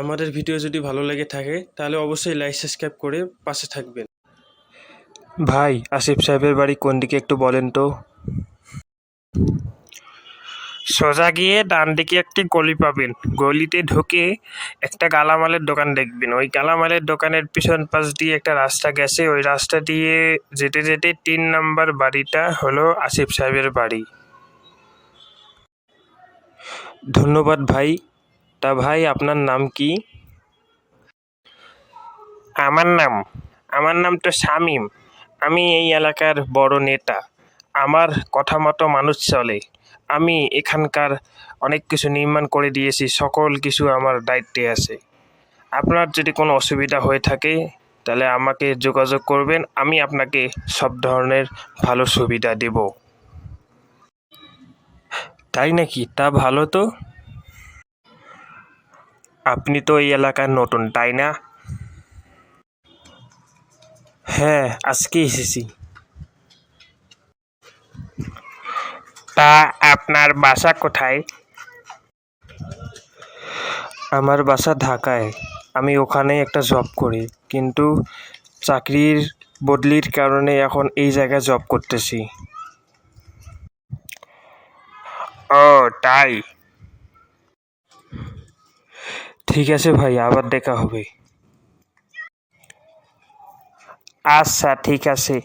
আমাদের ভিডিও যদি ভালো লেগে থাকে তাহলে অবশ্যই লাইক সাবস্ক্রাইব করে পাশে থাকবেন। ভাই আসিফ সাহেবের বাড়ি কোন দিকে একটু বলেন তো? সোজা গিয়ে ডান দিকে একটি গলি পাবেন। গলিতে ঢুকে একটা গালামালের দোকান দেখবেন। ওই গালামালের দোকানের পিছন পাশ দিয়ে একটা রাস্তা গেছে। ওই রাস্তা দিয়ে যেতে যেতে তিন নাম্বার বাড়িটা হলো আসিফ সাহেবের বাড়ি। ধন্যবাদ ভাই। তা ভাই আপনার নাম কি? আমার নাম আমার নাম তো শামীম। আমি এই এলাকার বড় নেতা। আমার কথা মতো মানুষ চলে। আমি এখানকার অনেক কিছু নির্মাণ করে দিয়েছি সকল কিছু আমার দায়িত্বে আছে। আপনার যদি কোনো অসুবিধা হয়ে থাকে তাহলে আমাকে যোগাযোগ করবেন আমি আপনাকে সব ধরনের ভালো সুবিধা দেব। তাই নাকি? তা ভালো তো। আপনি তো এই এলাকার নতুন, তাই না? হ্যাঁ আজকে এসেছি। তা আপনার বাসা কোথায়? আমার বাসা ঢাকায়। আমি ওখানে একটা জব করি, কিন্তু চাকরির বদলির কারণে এখন এই জায়গায় জব করতেছি। ও, তাই? ঠিক আছে ভাই আবার দেখা হবে আচ্ছা ঠিক আছে